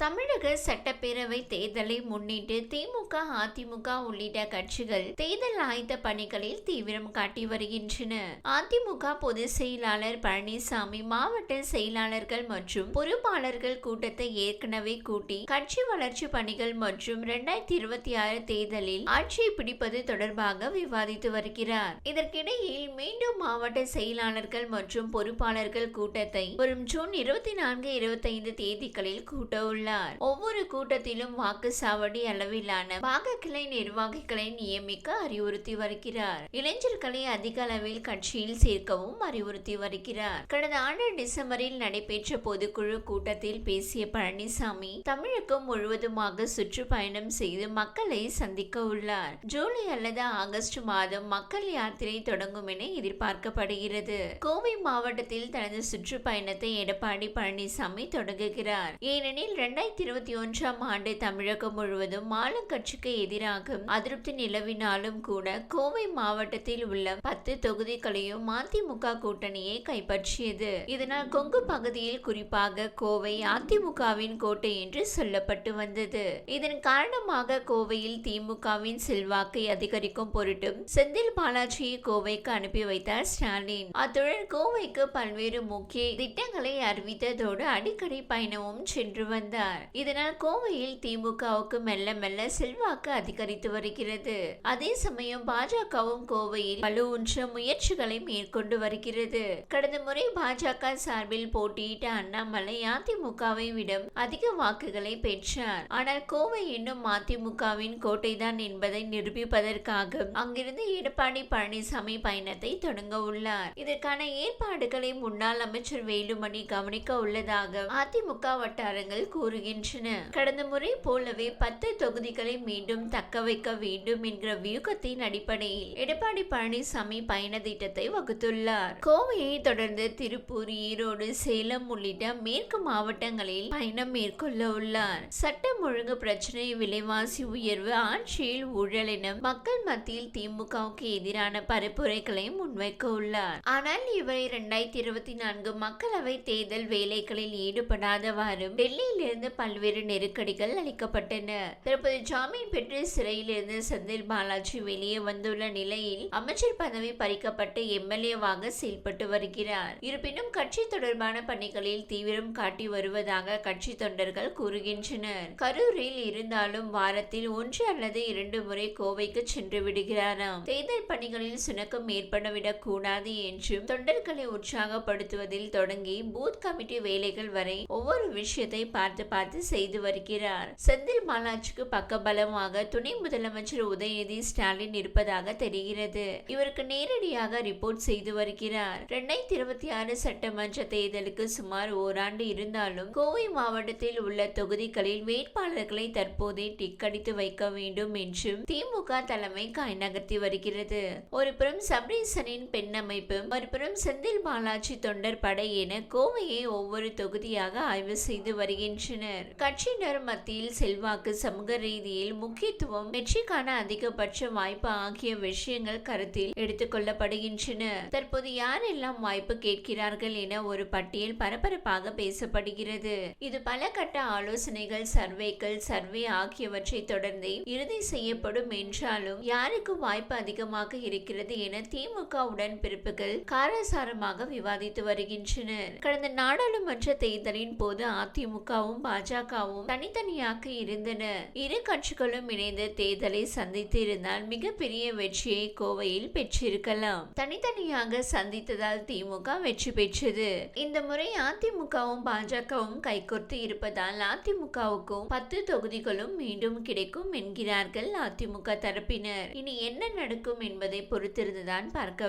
தமிழக சட்டப்பேரவை தேர்தலை முன்னிட்டு திமுக அதிமுக உள்ளிட்ட கட்சிகள் தேர்தல் ஆயத்த பணிகளில் தீவிரம் காட்டி வருகின்றன. அதிமுக பொதுச் செயலாளர் பழனிசாமி மாவட்ட செயலாளர்கள் மற்றும் பொறுப்பாளர்கள் கூட்டத்தை ஏற்கனவே கூட்டி கட்சி வளர்ச்சி பணிகள் மற்றும் இரண்டாயிரத்தி இருபத்தி ஆறு தேர்தலில் ஆட்சியை பிடிப்பது தொடர்பாக விவாதித்து வருகிறார். இதற்கிடையில் மீண்டும் மாவட்ட செயலாளர்கள் மற்றும் பொறுப்பாளர்கள் கூட்டத்தை வரும் ஜூன் இருபத்தி நான்கு இருபத்தைந்து தேதிகளில் கூட்ட உள்ளார். ஒவ்வொரு கூட்டத்திலும் வாக்குச்சாவடி அளவிலான பாக கிளை நிர்வாகிகளை நியமிக்க அறிவுறுத்தி வருகிறார். இளைஞர்களை அதிக அளவில் கட்சியில் சேர்க்கவும் அறிவுறுத்தி வருகிறார். கடந்த ஆண்டு டிசம்பரில் நடைபெற்ற பொதுக்குழு கூட்டத்தில் பேசிய பழனிசாமி தமிழகம் முழுவதுமாக சுற்றுப்பயணம் செய்து மக்களை சந்திக்க உள்ளார். ஜூலை அல்லது ஆகஸ்ட் மாதம் மக்கள் யாத்திரை தொடங்கும் என எதிர்பார்க்கப்படுகிறது கோவை மாவட்டத்தில் தனது சுற்றுப்பயணத்தை எடப்பாடி பழனிசாமி தொடங்குகிறார். ஏனெனில் இரண்டாயிரத்தி இருபத்தி ஒன்றாம் ஆண்டு தமிழகம் முழுவதும் ஆளுங்கட்சிக்கு எதிராக அதிருப்தி நிலவினாலும் கூட கோவை மாவட்டத்தில் உள்ள பத்து தொகுதிகளையும் அதிமுக கூட்டணியை கைப்பற்றியது. இதனால் கொங்கு பகுதியில் குறிப்பாக கோவை அதிமுகவின் கோட்டை என்று சொல்லப்பட்டு வந்தது. இதன் காரணமாக கோவையில் திமுகவின் செல்வாக்கை அதிகரிக்கும் பொருட்டும் செந்தில் பாலாஜியை கோவைக்கு அனுப்பி வைத்தார் ஸ்டாலின். அத்துடன் கோவைக்கு பல்வேறு முக்கிய திட்டங்களை அறிவித்ததோடு அடிக்கடி பயணமும் சென்று வந்தார். இதனால் கோவையில் திமுகவுக்கு மெல்ல மெல்ல செல்வாக்கு அதிகரித்து வருகிறது. அதே சமயம் பாஜகவும் கோவையில் வலுவூன்ற முயற்சிகளை மேற்கொண்டு வருகிறது. கடந்த முறை பாஜக சார்பில் போட்டியிட்ட அண்ணாமலை அதிமுகவை விட அதிக வாக்குகளை பெற்றார். ஆனால் கோவை இன்னும் அதிமுகவின் கோட்டைதான் என்பதை நிரூபிப்பதற்காக அங்கிருந்து எடப்பாடி பழனிசாமி பயணத்தை தொடங்க உள்ளார். இதற்கான ஏற்பாடுகளை முன்னாள் அமைச்சர் வேலுமணி கவனிக்க உள்ளதாக அதிமுக வட்டாரங்கள் கூறுகின்றன. கடந்த முறை போலவே பத்து தொகுதிகளை மீண்டும் தக்க வைக்க வேண்டும் என்கிற வியூகத்தின் அடிப்படையில் எடப்பாடி பழனிசாமி பயண திட்டத்தை வகுத்துள்ளார். கோவையை தொடர்ந்து திருப்பூர் ஈரோடு சேலம் உள்ளிட்ட மேற்கு மாவட்டங்களில் பயணம் மேற்கொள்ள உள்ளார். சட்டம் ஒழுங்கு பிரச்சனை விலைவாசி உயர்வு ஆட்சியில் ஊழல் என மக்கள் மத்தியில் திமுகவுக்கு எதிரான பரப்புரைகளை முன்வைக்க உள்ளார். ஆனால் இவர் இரண்டாயிரத்தி இருபத்தி நான்கு மக்களவை தேர்தல் வேலைகளில் ஈடுபடாதவாறு டெல்லியிலிருந்து பல்வேறு நெருக்கடிகள் அளிக்கப்பட்டன. தற்போது ஜாமீன் பெற்று சிறையிலிருந்து செந்தில் பாலாஜி வெளியே வந்துள்ள நிலையில் அமைச்சர் பதவி பறிக்கப்பட்டு எம்எல்ஏவாக செயல்பட்டு வருகிறார். இருப்பினும் கட்சி தொடர்பான பணிகளில் தீவிரம் காட்டி வருவதாக கட்சி தொண்டர்கள் கூறுகின்றனர். கரூரில் இருந்தாலும் வாரத்தில் ஒன்று அல்லது இரண்டு முறை கோவைக்கு சென்று விடுகிறாராம். தேர்தல் பணிகளில் சுணக்கம் ஏற்படவிடக் கூடாது என்றும் தொண்டர்களை உற்சாகப்படுத்துவதில் தொடங்கி பூத் கமிட்டி வேலைகள் வரை ஒவ்வொரு விஷயத்தை பார்த்து பார்த்து செய்து வருகிறார். செந்தில் பாலாஜிக்கு பக்கபலமாக துணை முதலமைச்சர் உதயநிதி ஸ்டாலின் இருப்பதாக தெரிகிறது. இவருக்கு நேரடியாக ரிப்போர்ட் செய்து வருகிறார். இரண்டாயிரத்தி இருபத்தி ஆறு சட்டமன்ற தேர்தலுக்கு சுமார் ஓராண்டு இருந்தாலும் கோவை மாவட்டத்தில் உள்ள தொகுதிகளில் வேட்பாளர்களை தற்போதே டிக்கடித்து வைக்க வேண்டும் என்றும் திமுக தலைமை காய் நகர்த்தி வருகிறது. ஒரு புறம் சப்ரீசனின் பெண் மறுபுறம் செந்தில் பாலாஜி தொண்டர் படை என கோவையை ஒவ்வொரு தொகுதியாக ஆய்வு செய்து வருகின்றனர். கட்சியினர் மத்தியில் செல்வாக்கு சமூக ரீதியில் முக்கியத்துவம் வெற்றிக்கான அதிகபட்ச வாய்ப்பு ஆகிய விஷயங்கள் கருத்தில் எடுத்துக் கொள்ளப்படுகின்றன. தற்போது யாரெல்லாம் வாய்ப்பு கேட்கிறார்கள் என ஒரு பட்டியல் பரபரப்பாக பேசப்படுகிறது. இது பல கட்ட ஆலோசனைகள் சர்வேக்கள் சர்வே ஆகியவற்றை தொடர்ந்து இறுதி செய்யப்படும் என்றாலும் யாருக்கு வாய்ப்பு அதிகமாக இருக்கிறது என திமுக உடன்பிறப்புகள் காரசாரமாக விவாதித்து வருகின்றனர். கடந்த நாடாளுமன்ற தேர்தலின் போது அதிமுகவும் பாஜகவும் தனித்தனியாக இருந்தன. இரு கட்சிகளும் இணைந்து தேர்தலை சந்தித்து இருந்தால் மிகப்பெரிய வெற்றியை கோவையில் பெற்றிருக்கலாம். தனித்தனியாக சந்தித்ததால் திமுக வெற்றி பெற்றது. இந்த முறை அதிமுகவும் பாஜகவும் கைகோர்த்து இருப்பதால் அதிமுகவுக்கும் பத்து தொகுதிகளும் மீண்டும் கிடைக்கும் என்கிறார்கள் அதிமுக தரப்பினர். இனி என்ன நடக்கும் என்பதை பொறுத்திருந்துதான் பார்க்க